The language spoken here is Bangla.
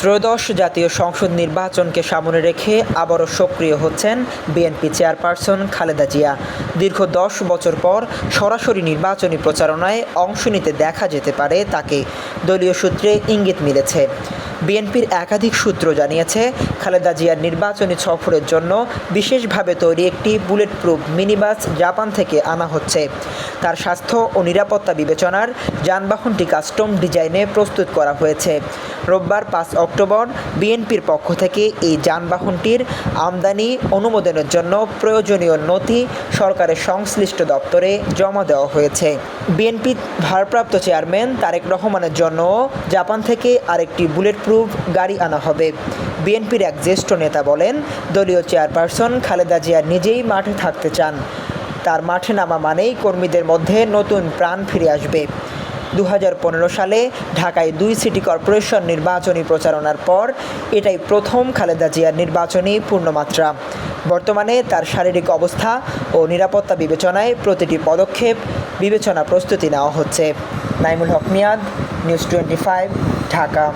ত্রয়োদশ জাতীয় সংসদ নির্বাচনকে সামনে রেখে আবারও সক্রিয় হচ্ছেন বিএনপি চেয়ারপারসন খালেদা জিয়া। দীর্ঘ দশ বছর পর সরাসরি নির্বাচনী প্রচারণায় অংশ নিতে দেখা যেতে পারে তাকে। দলীয় সূত্রে ইঙ্গিত মিলেছে। বিএনপির একাধিক সূত্র জানিয়েছে, খালেদা জিয়ার নির্বাচনী সফরের জন্য বিশেষভাবে তৈরি একটি বুলেট প্রুফ মিনিবাস জাপান থেকে আনা হচ্ছে। তার স্বাস্থ্য ও নিরাপত্তা বিবেচনার যানবাহনটি কাস্টম ডিজাইনে প্রস্তুত করা হয়েছে। রোববার পাঁচ অক্টোবর বিএনপির পক্ষ থেকে এই যানবাহনটির আমদানি অনুমোদনের জন্য প্রয়োজনীয় নথি সরকারের সংশ্লিষ্ট দপ্তরে জমা দেওয়া হয়েছে। বিএনপি ভারপ্রাপ্ত চেয়ারম্যান তারেক রহমানের জন্য জাপান থেকে আরেকটি বুলেট প্রুফ গাড়ি আনা হবে। বিএনপির এক জ্যেষ্ঠ নেতা বলেন, দলীয় চেয়ারপারসন খালেদা জিয়া নিজেই মাঠে থাকতে চান। তার মাঠে নামা মানেই কর্মীদের মধ্যে নতুন প্রাণ ফিরে আসবে। দু হাজার পনেরো সালে ঢাকায় দুই সিটি কর্পোরেশন নির্বাচনী প্রচারণার পর এটাই প্রথম খালেদা জিয়ার নির্বাচনী পূর্ণমাত্রা। বর্তমানে তার শারীরিক অবস্থা ও নিরাপত্তা বিবেচনায় প্রতিটি পদক্ষেপ বিবেচনা প্রস্তুতি নেওয়া হচ্ছে। Naimul Haque Miyad news twenty five Dhaka.